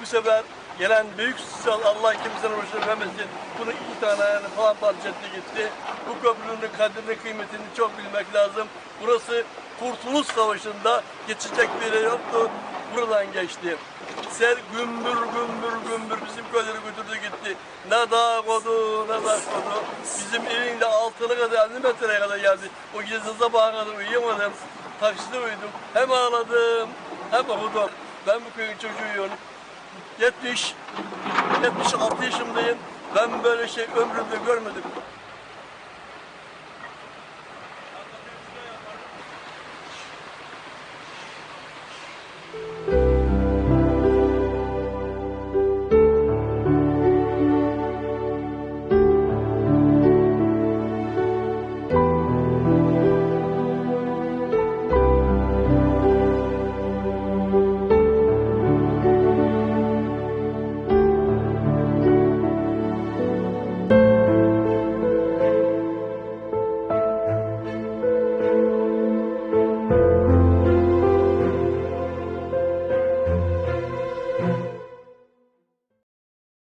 Bu sefer gelen büyük sıçral Allah kimsenin başına vermesin. Bunu iki tane ayağını falan parça etti gitti. Bu köprünün kadrini kıymetini çok bilmek lazım. Burası Kurtuluş Savaşı'nda geçecek bir yere yoktu. Buradan geçti. Sel gümbür gümbür gümbür bizim köyleri götürdü gitti. Ne dağ kodu ne dağ kodu. Bizim evin de altına kadar 50 metreye kadar geldi. O gece sabaha kadar uyuyamadım. Takside uyudum. Hem ağladım hem okudum. Ben bu köyün çocuğuyum. 70, 76 yaşındayım. Ben böyle şey ömrümde görmedim.